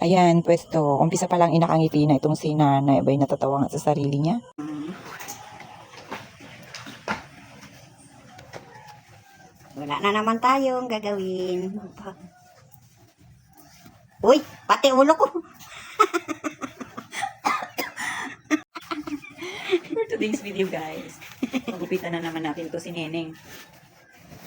Ayan, pwesto. Umpisa pa lang inakangiti na itong si nanay. Abay, natatawa nga sa sarili niya. Wala na naman tayong gagawin. Uy, pati ulo ko. For today's video guys, magupitan na naman natin to si Neneng.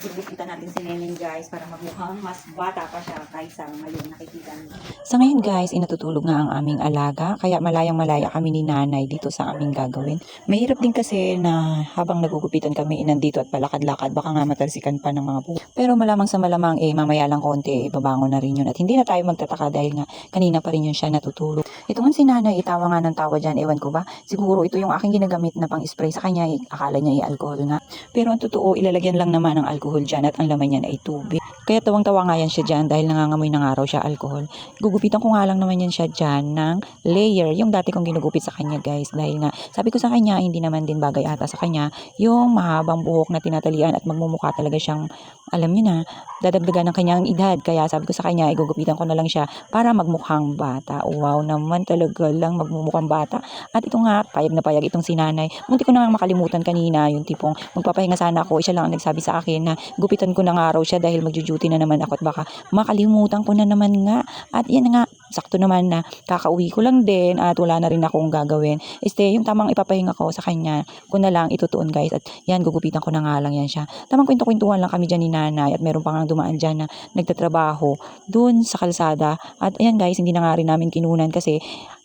Gugupitan natin si Neneng guys para magmukhang mas bata pa siya kaysa ngayon nakikita niyo. Sa ngayon guys, inatutulog nga ang aming alaga kaya malayang malaya kami ni nanay dito sa aming gagawin. Mahirap din kasi na habang nagugupitan kami inandito at palakad-lakad baka nga matalsikan pa ng mga buhok. Pero malamang sa malamang eh mamaya lang konti eh, babangon na rin yun at hindi na tayo magtataka dahil nga kanina pa rin yun siya natutulog. Ito man si nanay, itawa nga ng tawa dyan, ewan ko ba, siguro ito yung aking ginagamit na pang spray sa kanya, eh, akala niya i-alcohol nga. Pero ang totoo, ilalagyan lang naman ng alcohol dyan at ang laman niyan ay tubig. Kaya tawang-tawa nga yan siya dyan dahil nangangamoy na nga raw siya alcohol. Gugupitan ko nga lang naman yan siya dyan ng layer, yung dati kong ginugupit sa kanya guys. Dahil nga, sabi ko sa kanya, hindi naman din bagay ata sa kanya, yung mahabang buhok na tinatalian at magmumukha talaga siyang, alam niyo na, dadagdagan ng kanyang edad. Kaya sabi ko sa kanya, igugupitan ko na lang siya para magmukhang bata. Wow naman talaga lang magmumukhang bata. At ito nga, payag na payag itong sinanay. Munti ko na nga makalimutan kanina yung tipong magpapahinga sana ako. Siya lang ang nagsabi sa akin na gupitan ko na nga raw siya dahil magjujuti na naman ako at baka makalimutan ko na naman nga. At yan nga, sakto naman na kakauwi ko lang din at wala na rin akong gagawin. Este, yung tamang ipapahinga ko sa kanya, ko na lang itutuon guys. At yan, gugupitan ko na nga lang yan siya. Tamang kwento-kwentuhan lang kami dyan ni nanay at meron pa nga dumaan dyan na nagtatrabaho dun sa kalsada. At ayan guys, hindi na nga rin namin kinunan kasi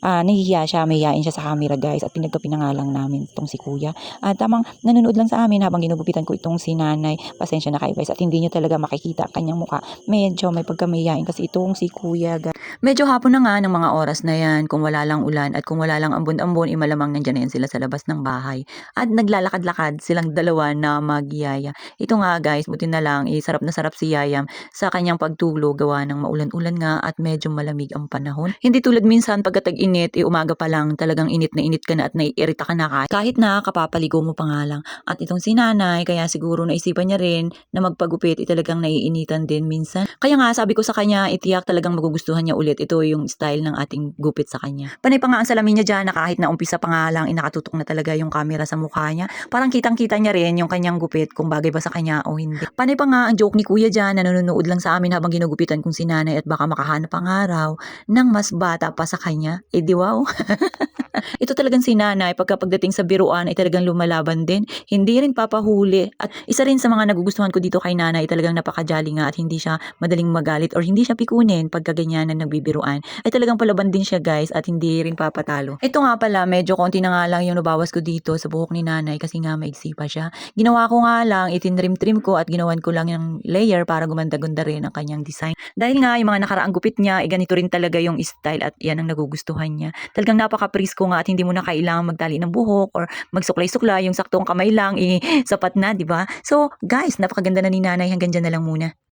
ah nahihiya siya, mahihiyain siya sa camera guys at pinagkapinangalang namin itong si kuya. At tamang nanonood lang sa amin habang ginugupitan ko itong si nanay. Pasensya na kayo guys at hindi nyo talaga makikita ang kanyang muka. Medyo may pagkamahiyain kasi itong si kuya guys. Medyo hapon na nga ng mga oras na yan kung wala lang ulan at kung wala lang ambon-ambon, imalamang nandyan na yan sila sa labas ng bahay. At naglalakad-lakad silang dalawa na magyaya. Ito nga guys, buti na lang, eh, sarap na sarap si Yayam sa kanyang pagtulog gawa ng maulan-ulan nga at medyo malamig ang panahon. Hindi tulad minsan pagkatag init, eh, umaga pa lang talagang init na init ka na at naiirita ka na kahit, kahit na kapapaligo mo pa nga lang. At itong si nanay, kaya siguro naisipan niya rin na magpagupit, eh, talagang naiinitan din minsan. Kaya nga sabi ko sa kanya, itiyak talagang magugustuhan niya ulit. Ito yung style ng ating gupit sa kanya. Panay pa nga ang salamin niya dyan na kahit na umpisa pa nga lang, inakatutok na talaga yung camera sa mukha niya. Parang kitang-kita niya rin yung kanyang gupit kung bagay ba sa kanya o hindi. Panay pa nga ang joke ni kuya dyan na nanonood lang sa amin habang ginugupitan kong si nanay at baka makahanap ang araw ng mas bata pa sa kanya. Eh di wow. Ito talagang si nanay pagka pagdating sa biruan ay talagang lumalaban din. Hindi rin papahuli. At isa rin sa mga nagugustuhan ko dito kay nanay talagang napakajali nga at hindi siya madaling magalit or hindi siya pikunin pagka ganyan na nagbibiruan. Ay talagang palaban din siya guys at hindi rin papatalo. Ito nga pala medyo konti na nga lang yung nabawas ko dito sa buhok ni nanay kasi nga maigsi pa siya. Ginawa ko nga lang, itinrim-trim ko at ginawan ko lang yung layer para gumanda-gunda rin ang kanyang design. Dahil nga yung mga nakaraang gupit niya, eh, ganito rin talaga yung style at yan ang nagugustuhan niya. Talagang napaka-presko nga at hindi mo na kailangan magtali ng buhok or magsuklay-suklay yung saktong kamay lang, eh, sapat na, di ba? So, guys, napakaganda na ni nanay. Hanggang dyan na lang muna.